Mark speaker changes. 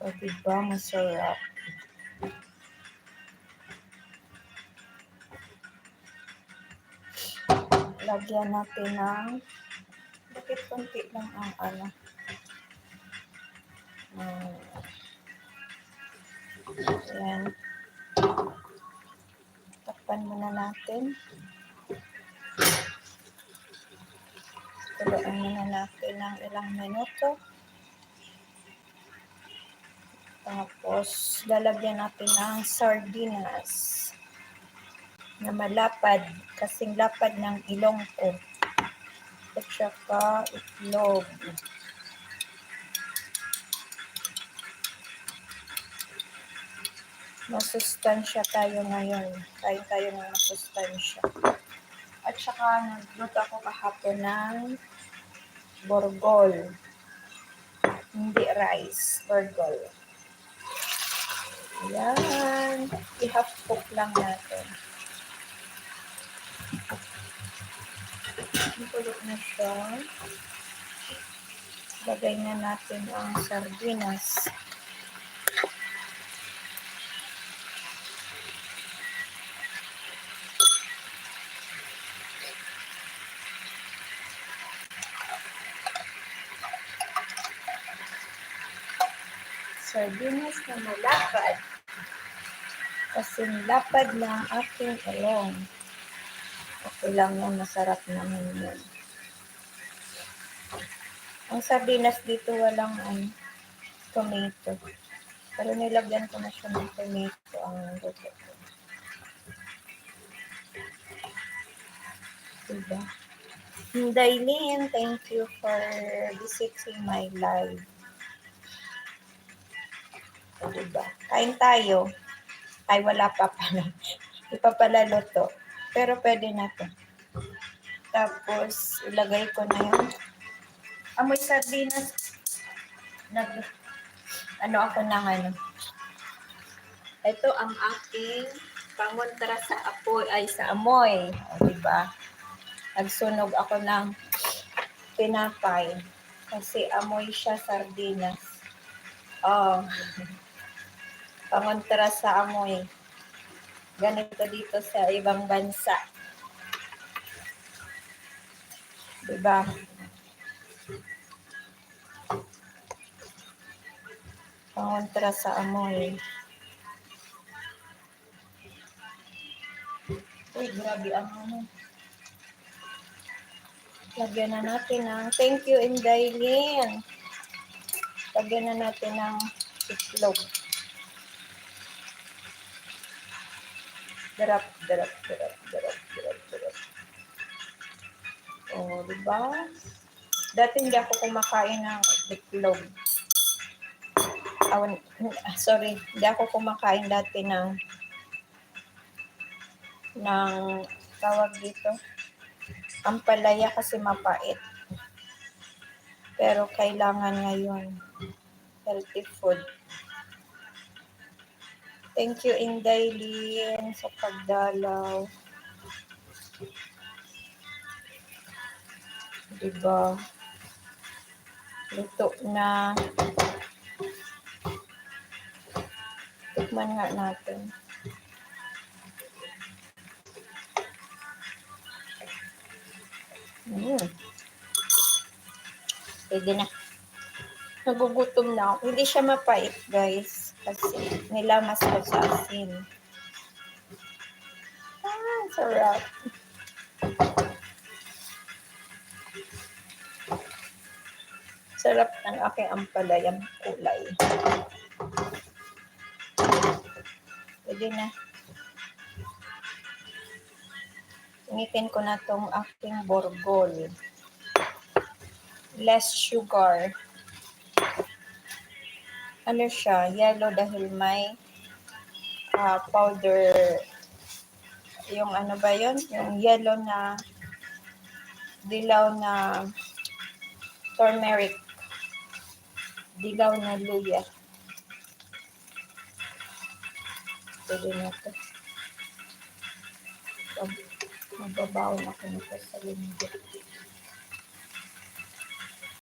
Speaker 1: O, diba? Masarap. Lagyan natin ng bakit konti lang ang ano. Um, Ayan. Takpan muna natin. Tuluan muna natin ng ilang minuto. Tapos, lalagyan natin ng sardinas na malapad, kasing lapad ng ilong ko. At saka itlog. Masustansya tayo ngayon. Tayo tayo ng masustansya. At saka nagluto ako kahapon ng borgol. Hindi rice, borgol. Ayan. I-half cook lang natin. Nakulog na siya. Lagay na natin ang sardinas. Sardinas na malapad. Kasi lapad na aking ilong. Okay lang yan, masarap naman yun. Ang sardinas dito walang ano, tomato. Pero nilagyan ko na siya ng tomato ang luto ko. Diba? Dailin, thank you for visiting my live. Diba? Kain tayo. Ay, wala pa pala. Di pa pala luto. Pero pwede na to. Tapos, ilagay ko na yung amoy sardinas. Nag, ano ako ng ano. Ito ang aking pangontra sa apoy, ay sa amoy. O, diba? Nagsunog ako ng pinapay. Kasi amoy siya sardinas. Oh. Pangontra sa amoy. Ganito dito sa ibang bansa. Diba? Pangontra sa amoy. Uy, grabe ang ano. Lagyan na natin ng thank you, Indaylin. Lagyan na natin ng itlog. Darap, darap, darap, darap, darap, darap. O, oh, diba? Dati hindi ako kumakain ng itlog. Awan, sorry, hindi ako kumakain dati ng ng tawag dito. Ang palaya kasi mapait. Pero kailangan ngayon healthy food. Thank you, Indaylin, sa pagdalaw. Diba? Luto na. Tikman nga natin. Mm. Pwede na. Nagugutom na ako. Hindi siya mapait, guys. Kasi nilamas ko sa asin. Ah, sarap. Sarap ng aking ampalayang kulay. Pwede na. Initin ko na tong aking borgol. Less sugar. Ano siya? Yellow dahil may uh, powder. Yung ano ba yon Yung yellow na dilaw na turmeric. Dilaw na luya. Pwede na ito. So, magbabawon ako nito sa linggo.